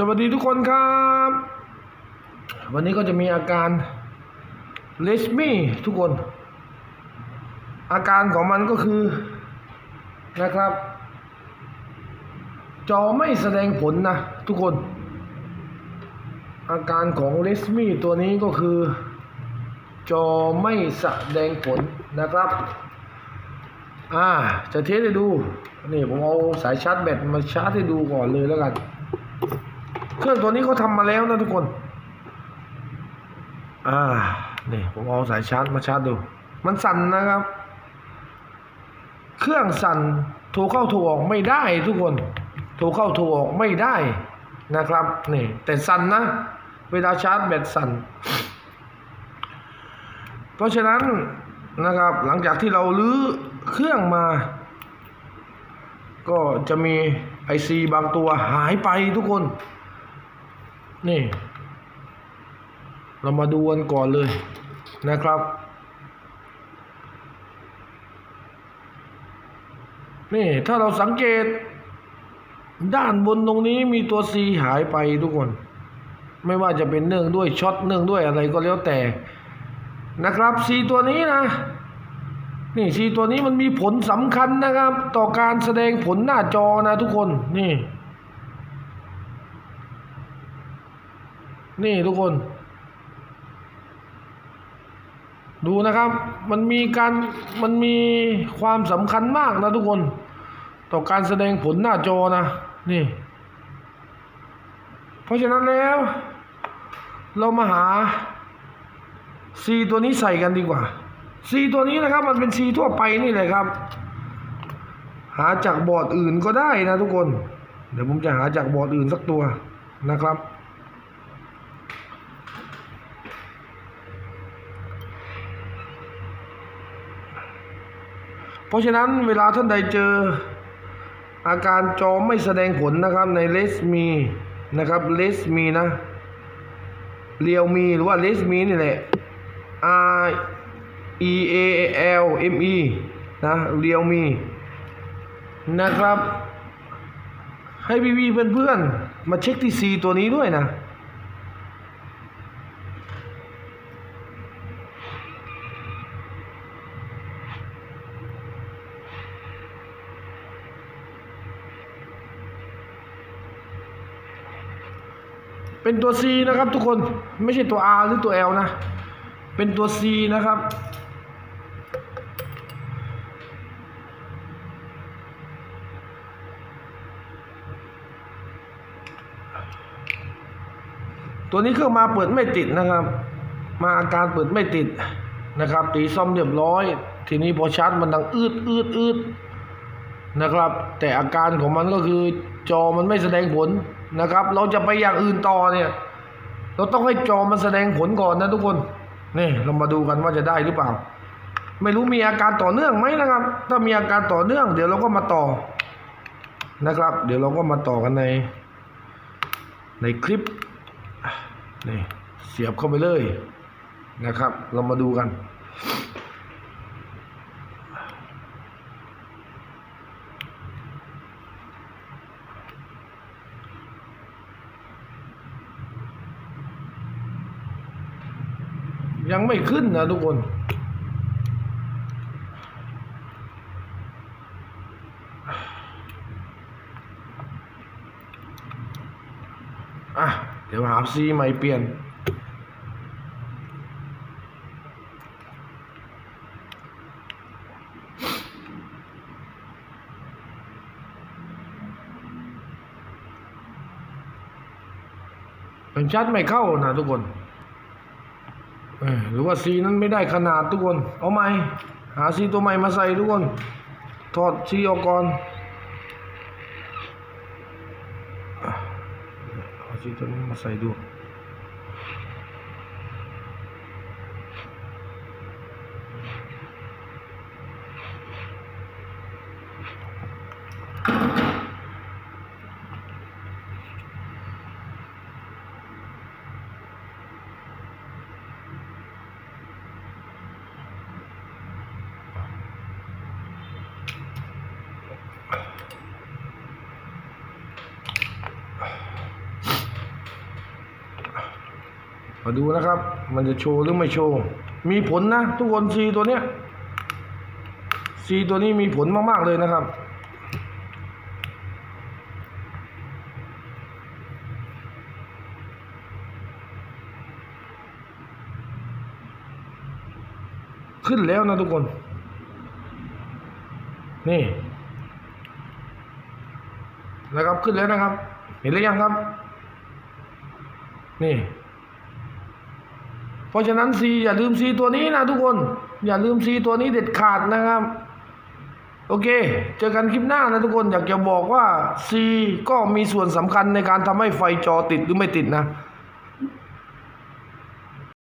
สวัสดีทุกคนครับ วันนี้ก็จะมีอาการเลสมี่ทุกคน อาการของมันก็คือนะครับ จอไม่แสดงผลนะทุกคน อาการของเลสมี่ตัวนี้ก็คือ จอไม่แสดงผลนะครับอ่าจะเทสให้ดู นี่ผมเอาสายชาร์จแบตมาชาร์จให้ดูก่อนเลยแล้วกัน เครื่องตัวนี้เขาทำมาแล้วนะทุกคน อ่า นี่ผมเอาสายชาร์จมาชาร์จดู มันสั่นนะครับ เครื่องสั่นโทรเข้าโทรออกไม่ได้ทุกคน โทรเข้าโทรออกไม่ได้นะครับ นี่ แต่สั่นนะ เวลาชาร์จแบตสั่น เพราะฉะนั้นนะครับ หลังจากที่เราลื้อเครื่องมา ก็จะมีไอซีบางตัวหายไปทุกคน นี่ เรามาดูกันก่อนเลยนะครับ นี่ ถ้าเราสังเกต ด้านบนตรงนี้มีตัว C หายไปทุกคน ไม่ว่าจะเป็นเนื่องด้วยช็อตเนื่องด้วยอะไรก็แล้วแต่นะครับ C ตัวนี้นะนี่ C ตัวนี้มันมีผลสำคัญนะครับ ต่อการแสดงผลหน้าจอนะทุกคนนี่ นี่ทุกคน ดูนะครับ มันมีการมันมีความสำคัญมากนะทุกคน ต่อการแสดงผลหน้าจอนะ นี่ เพราะฉะนั้นแล้ว เรามาหา C ตัวนี้ใส่กันดีกว่า C ตัวนี้นะครับ มันเป็น C ทั่วไปนี่แหละครับ หาจากบอร์ดอื่นก็ได้นะทุกคน เดี๋ยวผมจะหาจากบอร์ดอื่นสักตัวนะครับ เพราะฉะนั้นเวลาท่านใดเจออาการจอไม่แสดงผลนะครับในเลสมีนะครับเลสมีนะเรียวมีหรือว่าเลสมีนี่แหละ R E A L M E นะเรียวมีนะครับ ให้พี่พี่เพื่อนๆมาเช็คที่ C ตัวนี้ด้วยนะ เป็นตัว C นะครับทุกคนไม่ใช่ตัว R หรือตัว L นะ เป็นตัว C นะครับ ตัวนี้เครื่องมาเปิดไม่ติดนะครับ มาอาการเปิดไม่ติดนะครับ ตีซ่อมเรียบร้อย ทีนี้พอชาร์จมันดังอืดอืดอืดนะครับ แต่อาการของมันก็คือจอมันไม่แสดงผล นะครับ เราจะไปอย่างอื่นต่อเนี่ย เราต้องให้จอมันแสดงผลก่อนนะทุกคนนี่เรามาดูกันว่าจะได้หรือเปล่า ไม่รู้มีอาการต่อเนื่องไหมนะครับ ถ้ามีอาการต่อเนื่อง เดี๋ยวเราก็มาต่อนะครับ เดี๋ยวเราก็มาต่อกันใน ในคลิปนี่เสียบเข้าไปเลยนะครับ เรามาดูกัน ยังไม่ขึ้นนะทุกคนอะเดี๋ยวหาซีใหม่เปลี่ยนเป็นชัดไม่เข้านะทุกคน หรือว่าซีนั้นไม่ได้ขนาดทุกคน เอาใหม่ หาซีตัวใหม่มาใส่ทุกคน ถอดซีออกก่อนเอาซีตัวนี้มาใส่ดู พ มาดูนะครับ มันจะโชว์หรือไม่โชว์ มีผลนะ ทุกคนซีตัวเนี้ยซีตัวนี้มีผลมาก ๆ เลยนะครับ ขึ้นแล้วนะทุกคน นี่ นะครับขึ้นแล้วนะครับ เห็นหรือยังครับ นี่ เพราะฉะนั้นซีอย่าลืมซีตัวนี้นะทุกคน อย่าลืมซีตัวนี้เด็ดขาดนะครับ โอเค เจอกันคลิปหน้านะทุกคนอยากจะบอกว่าซีก็มีส่วนสำคัญในการทำให้ไฟจอติดหรือไม่ติดนะ